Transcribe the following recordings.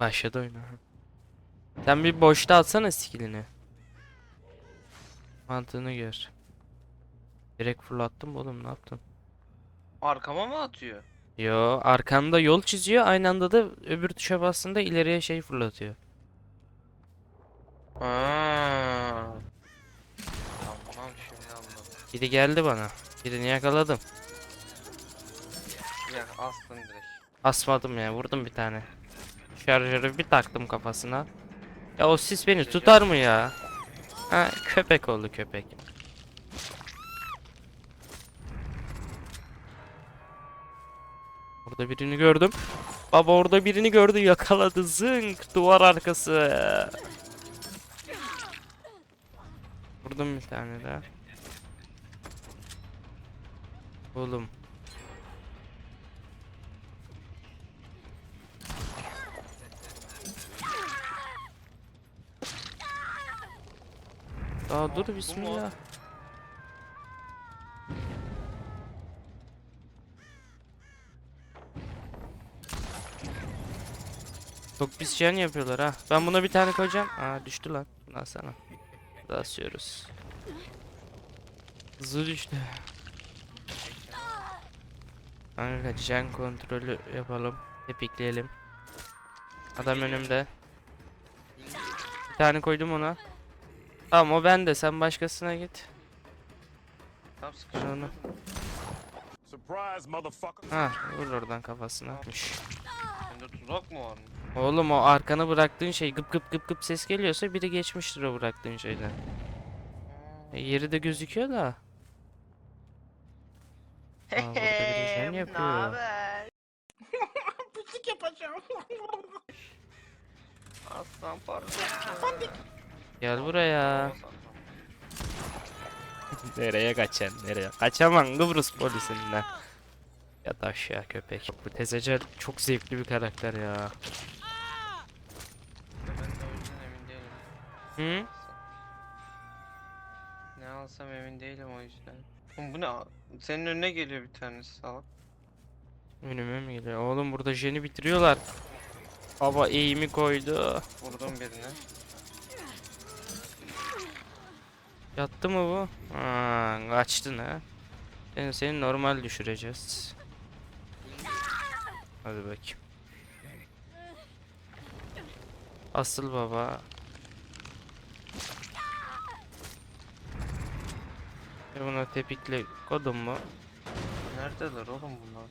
Başladı oyun. aha. Sen bir boşta atsana skillini. Mantığını gör. Direkt fırlattım oğlum ne yaptın? Arkama mı atıyor? Yo arkanda yol çiziyor aynı anda da öbür tuşa bastığında ileriye şey fırlatıyor. Aa. Tamam şimdi anladım. Biri geldi bana. Birini yakaladım. Ya astın direkt. Asmadım ya vurdum bir tane. Şarjörü bir taktım kafasına. Ya o sis beni tutar mı ya? Ha köpek oldu köpek. Orada birini gördüm. Baba orada birini gördü yakaladı zınk duvar arkası. Vurdum bir tane daha. Oğlum Daha dur bismillah. Çok pis şey yapıyorlar ha. Ben buna bir tane koyacağım. Aa düştü lan. Bundan sana. Basıyoruz. Hızlı düştü. Kanka can kontrolü yapalım. Tepikleyelim. Adam önümde. Bir tane koydum ona. Tamam o bende sen başkasına git. Tam motherfucker. Ha vur oradan kafasına. Atmış. Sende tuzak mı var? Oğlum o arkana bıraktığın şey gıp gıp gıp gıp ses geliyorsa biri geçmiştir o bıraktığın şeyden. E, yeri de gözüküyor da. Aa, burada biri jen yapıyor. Pislik yapacağım. Aslan parçası. Gel buraya. Nereye kaçacaksın? Nereye? Kaçamam Kıbrıs polisinden. Yat aşağı köpek. Bu Tezecel çok zevkli bir karakter ya. Hı? Ne alsam emin değilim o yüzden. Oğlum bu ne? Senin önüne geliyor bir tanesi salak. Önüme mi geliyor? Oğlum burada jeni bitiriyorlar. Baba eğimi koydu. Vurdum birine. Yattı mı bu? Ha, kaçtın ha. Seni, seni normal düşüreceğiz. Hadi bakayım. Asıl baba. E buna tepikle kodum mu? Neredeler oğlum bunlar?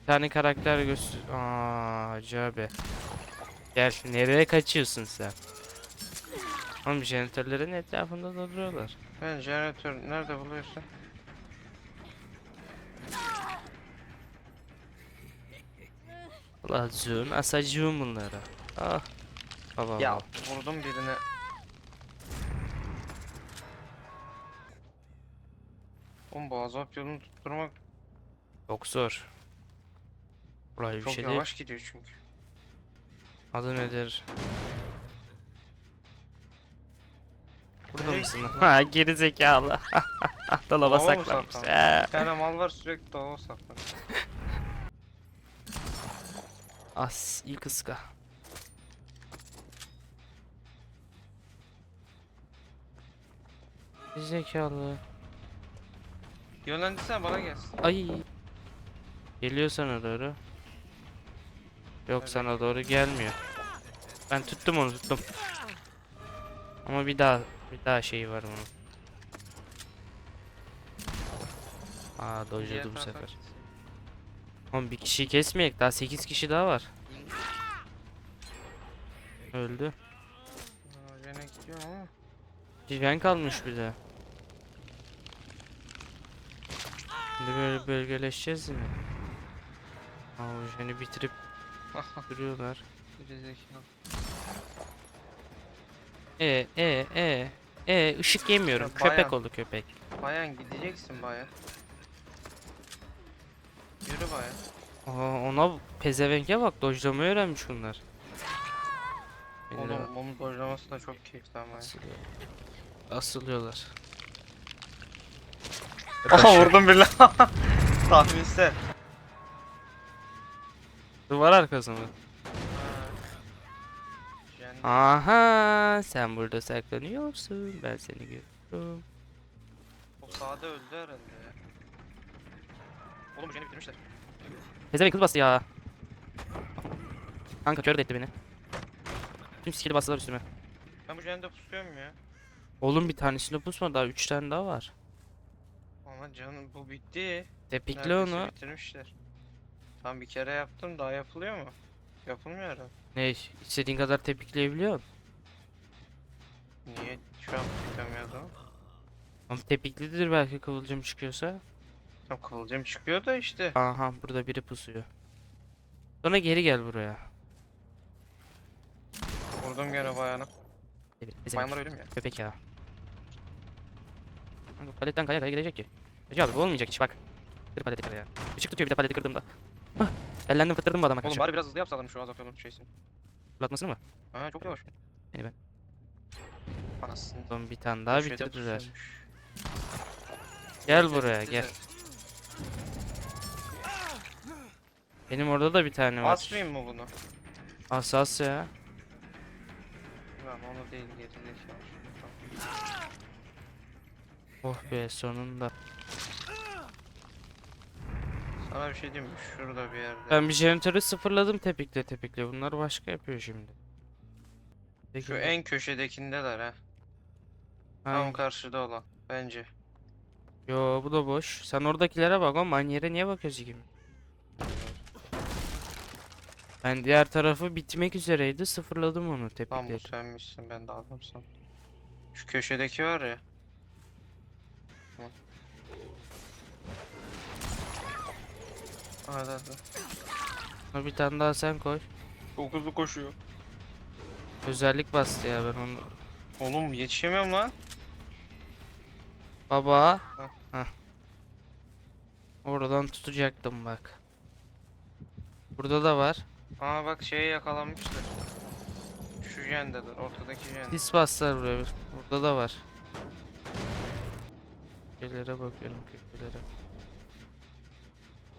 Bir tane karakter göster... Aaa Hacı abi. Gel nereye kaçıyorsun sen? Oğlum jeneratörlerin etrafında da duruyorlar. Ben jeneratör nerede buluyorsun? Lazun asacığım bunlara. Ah. Baba Ya vurdum birine. Oğlum bu azap yolunu tutturmak Çok zor. Bir çok şey değil. yavaş gidiyor çünkü. Adı nedir? Burada Nereye mısın? Ha geri zekalı. Dolaba Dolaba mı saklamış. saklanmış? Bir tane mal var sürekli dolaba saklanıyor. As ilk ıska. Geri Zekalı. Yönlendirsene bana gelsin. Ay. Geliyor sana doğru. Yok Evet. sana doğru gelmiyor. Ben tuttum onu tuttum. Ama bir daha bir daha şeyi var bunun. Aa dojladı bu sefer. Oğlum bir kişiyi kesmeyek daha 8 kişi daha var. Öldü. Gene gidiyor ama. Jiven kalmış bir de. Şimdi böyle bölgeleşeceğiz yine. Aa jeni bitirip duruyorlar. Gerizekalı. E e e e ışık yemiyorum. Ya Köpek oldu köpek. Bayan gideceksin baya. Yürü baya. Aa ona pezevenke bak dojlamayı öğrenmiş bunlar. Oğlum onun dojlaması da çok keyifli ama. Asılıyorlar. Aha vurdum bile. Tahminsel. Duvar arkasında. Aha sen burada saklanıyorsun. Ben seni görüyorum. O sağda öldü herhalde ya. Oğlum jeni bitirmişler. Pezevenk kız bastı ya. Kanka kör de etti beni. Tüm skill'i bastılar üstüme. Ben bu jende pusuyorum ya. Oğlum bir tanesinde pusma daha 3 tane daha var. Ama canım bu bitti. Tepikle Neredeyse onu. bitirmişler. Tam bir kere yaptım daha yapılıyor mu? Yapılmıyor herhalde. Ne istediğin kadar tepikleyebiliyorsun. Niye şu an tutamıyordum? Ama tepiklidir belki kıvılcım çıkıyorsa. Tam kıvılcım çıkıyor da işte. Aha burada biri pusuyor. Sonra geri gel buraya. Vurdum gene bayana. Evet. Maymunlar ölüm ya. Köpek ya. Kanka paletten kaya kaya gelecek ki. Hacı abi bu olmayacak hiç bak. Kır paleti kır ya. Işık tutuyor bir de paleti kırdığımda. Hah. Ellendim fıttırdım bu adama Oğlum bari biraz hızlı yapsalarım şu azapyonun şeysini. Fırlatmasını mı? Ha çok yavaş. İyi ben. Anasını. Son bir tane daha Şeyde bitirdiler. pusuyormuş. Gel buraya gel. Benim orada da bir tane var. Asmayayım mı bunu? Asas ya. Lan onu değil gerizekalı. Oh be sonunda. Sana bir şey diyeyim mi? Şurada bir yerde. Ben bir jeneratörü sıfırladım tepikle tepikle. Bunlar başka yapıyor şimdi. Peki, Şu en köşedekindeler ha. Tam hangi- karşıda olan. Bence. Yo bu da boş. Sen oradakilere bak oğlum aynı yere niye bakıyorsun gibi? Ben diğer tarafı bitmek üzereydi sıfırladım onu Lan tepikle. bu senmişsin ben de adamsam. Şu köşedeki var ya. Hı. Hadi bir tane daha sen koy. Çok hızlı koşuyor. Özellik bastı ya ben onu. Oğlum yetişemiyorum lan. Baba. Hah. Oradan tutacaktım bak. Burada da var. Aa bak şeye yakalanmışlar. Şu jendedir, ortadaki jende. Sis bastılar buraya. Burada da var. Köşelere bakıyorum köşelere.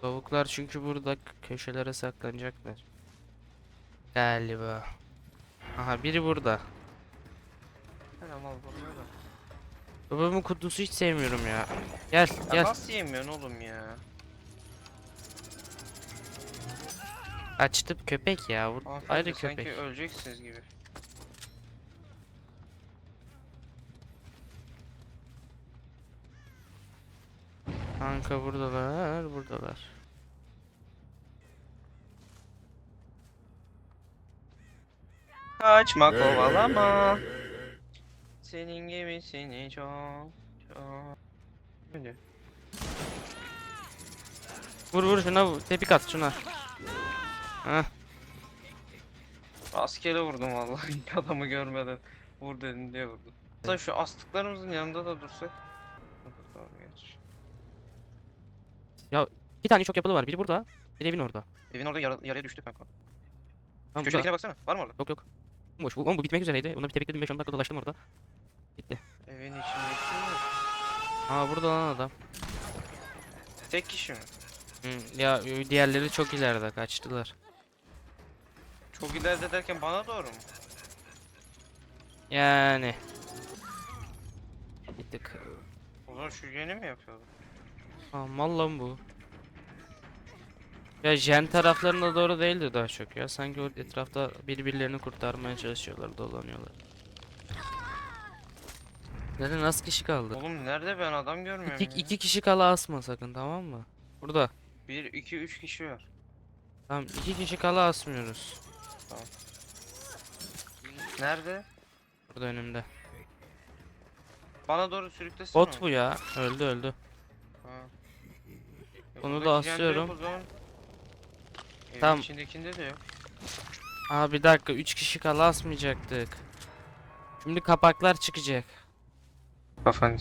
Tavuklar çünkü burada köşelere saklanacaklar. Galiba. Aha biri burada. Helal. Babamın kutusu hiç sevmiyorum ya. Gel Ya gel. nasıl yemiyorsun oğlum ya? Açtım köpek ya. Hanımefendi Ayrı sanki köpek. öleceksiniz gibi. Kanka buradalar buradalar. Kaçma kovalama. Senin gibisini çok çok. Öyle. Vur vur şuna vur. Tepik at şuna. Heh. Askere vurdum vallahi adamı görmeden. Vur dedin diye vurdum. Hatta şu astıklarımızın yanında da dursak. Tamam, geç. Bir tane çok yapılı var. Biri burada. Biri evin orada. Evin orada yara, yaraya düştü kanka. Tamam burada. Köşedekine baksana. Var mı orada? Yok yok. Boş. Bu, oğlum bu bitmek üzereydi. Ona bir tepikledim 5-10 dakika dolaştım orada. Bitti. Evin içindeki? Aa burada lan adam. Tek kişi mi? Hı, ya ö, diğerleri çok ileride kaçtılar. Çok ileride derken bana doğru mu? Yani. Bir tık. O zaman şu yeni mi yapıyordu? Aa, mal lan bu. Ya jen taraflarına doğru değildi daha çok ya. Sanki o etrafta birbirlerini kurtarmaya çalışıyorlar, dolanıyorlar. Nerede nasıl kişi kaldı? Oğlum nerede ben adam görmüyorum İki, ya. iki kişi kala asma sakın tamam mı? Burada. 1, 2, 3 kişi var. Tamam iki kişi kala asmıyoruz. Nerede? Burada önümde. Bana doğru sürüklesene. Bot bu ya. Öldü öldü. Ha. Onu da buradaki yok asıyorum. o zaman. Evin Tamam. içindekinde de yok. Aa bir dakika 3 kişi kala asmayacaktık. Şimdi kapaklar çıkacak. Kafanı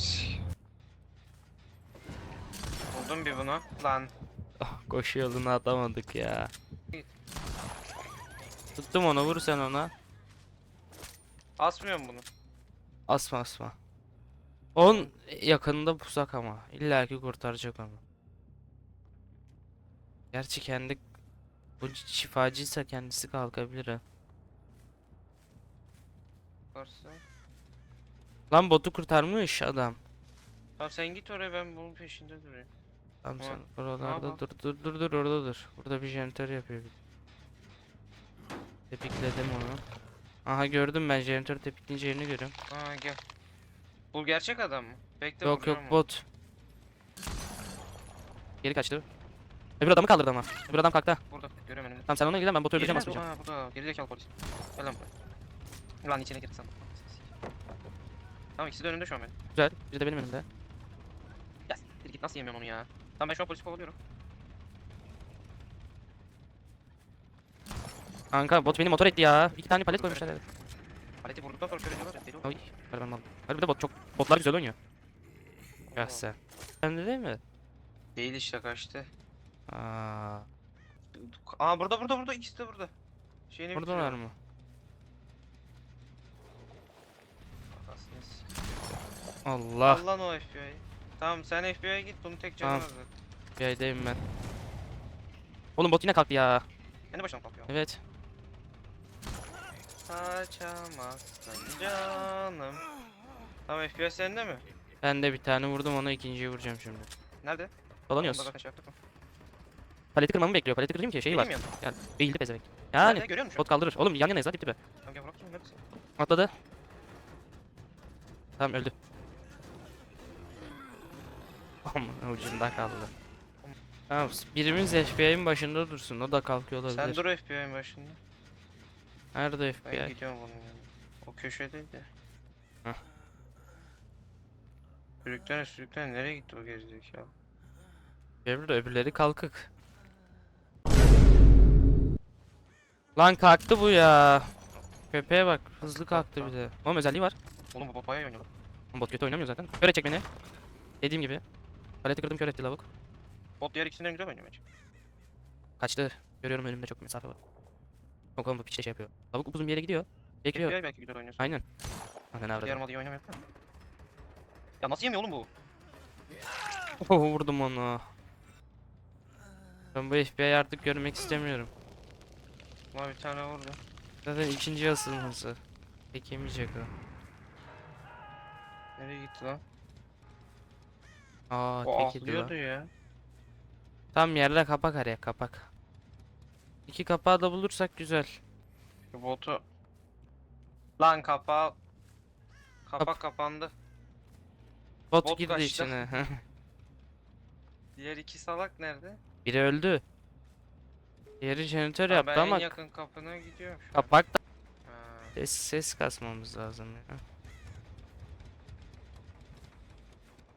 Buldum bir bunu. Lan. Ah, koşu yolunu atamadık ya. Tuttum onu vur sen ona. Asmıyorum bunu. Asma asma. On yakınında pusak ama. İlla ki kurtaracak onu. Gerçi kendi bu şifacıysa kendisi kalkabilir ha. yaparsa. Lan botu kurtarmış adam. Tamam sen git oraya ben bunun peşinde durayım. Tamam sen oralarda Tamam. dur dur dur dur orada dur. Burada bir jeneratör yapıyor. bir. Tepikledim onu. Aha gördüm ben jeneratör tepikleyince yerini görüyorum. Aa gel. Bu gerçek adam mı? Bekle Yok yok bot. Geri kaçtı. Öbür adamı kaldırdı ama. Öbür adam kalktı. Burada göremedim. Tamam sen ona ilgilen ben botu öldüreceğim Girmez asmayacağım. bu. Ha burada. Gerizekalı polis. Gel lan buraya. Lan içine girdi sandım. Tamam ikisi de önümde şu an benim. Güzel. Biri de benim önümde. Ya siktir git nasıl yemiyorum onu ya. Tamam ben şu an polisi kovalıyorum. Kanka bot beni motor etti ya. İki tane palet koymuşlar. evet. Paleti vurduktan sonra şöyle diyorlar ya. Deli ol. Ay. Hadi ben aldım. Hadi bir de bot çok botlar güzel oynuyor. Ya sen. Sen de değil mi? Değil işte kaçtı. Aa. Aa burada burada burada ikisi de burada. Şeyini Buradalar mı? Allah. Al lan o FBI'yi. Tamam sen FBI'ye git bunu tek canı Tamam. zaten. Yaydayım ben. Oğlum bot yine kalktı ya. Kendi başına kalkıyor. Evet. Kaçamazsın canım. Tamam FBI sende mi? Ben de bir tane vurdum ona ikinciyi vuracağım şimdi. Nerede? Dolanıyoruz. yaptık mı? Paleti kırmamı bekliyor. Paleti kırayım ki şeyi var. Yani eğildi pezevenk. Yani Nerede görüyor musun? bot kaldırır. Oğlum yan yanayız lan dip dibe. Tamam gel bırak şimdi neredesin? Atladı. Tamam öldü. Aman ucunda kaldı. Tamam birimiz FBI'nin başında dursun. O da kalkıyor olabilir. Sen dur FBI'nin başında. Nerede Ben FBI? gidiyorum bunun yanına. O köşedeydi. Hah. Sürüklene sürüklene nereye gitti o gerizekalı? Öbürü de öbürleri kalkık. Lan kalktı bu ya. Köpeğe bak hızlı kalktı bir de. Oğlum özelliği var. Oğlum bu papaya oynuyor. Oğlum Bot kötü oynamıyor zaten. Kör edecek beni. Dediğim gibi. Paleti kırdım kör etti lavuk. Bot diğer ikisinden güzel oynuyor bence. Kaçtı. Görüyorum önümde çok mesafe var. Yok oğlum bu piç de şey yapıyor. Lavuk uzun bir yere gidiyor. Bekliyor. FBI belki güzel oynuyor. Aynen. Aynen Diğer avradım. modu iyi oynamıyor. Ya nasıl yemiyor oğlum bu? Oh, vurdum onu. Ben bu FBI'yi artık görmek istemiyorum. Ama bir tane vurdu. Zaten ikinci asılması. Pek yemeyecek o. Nereye gitti lan? Aa O tek lan. atlıyordu ya. Tam yerde kapak araya kapak. İki kapağı da bulursak güzel. Şu botu. Lan kapağı. Kapak kapandı. Bot, Bot girdi kaçtı. içine. Diğer iki salak nerede? Biri öldü. Diğeri jeneratör Ha, yaptı ben ama en yakın kapına gidiyorum şu an. kapak da Ha. ses, ses kasmamız lazım ya.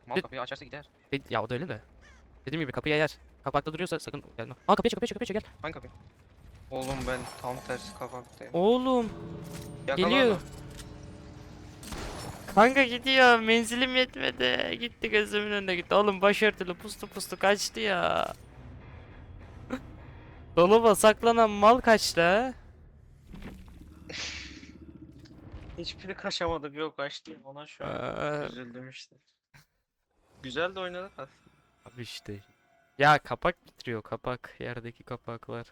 Mal kapıyı açarsa gider. De- Ya o da öyle de. Dediğim gibi kapıya yer. Kapakta duruyorsa sakın gelme. Aa kapıya çık kapıya çık kapıya çık gel. Hangi kapı? Oğlum ben tam tersi kapaktayım. Oğlum Yakala geliyor. onu. Kanka gidiyor. Menzilim yetmedi. Gitti gözümün önünde gitti. Oğlum başörtülü pustu pustu kaçtı ya. Dolaba saklanan mal kaçtı ha? Hiçbiri kaçamadı bir o kaçtı. Ona şu an Aa, üzüldüm işte. Güzel de oynadık aslında. Abi işte. Ya kapak bitiriyor kapak. Yerdeki kapaklar.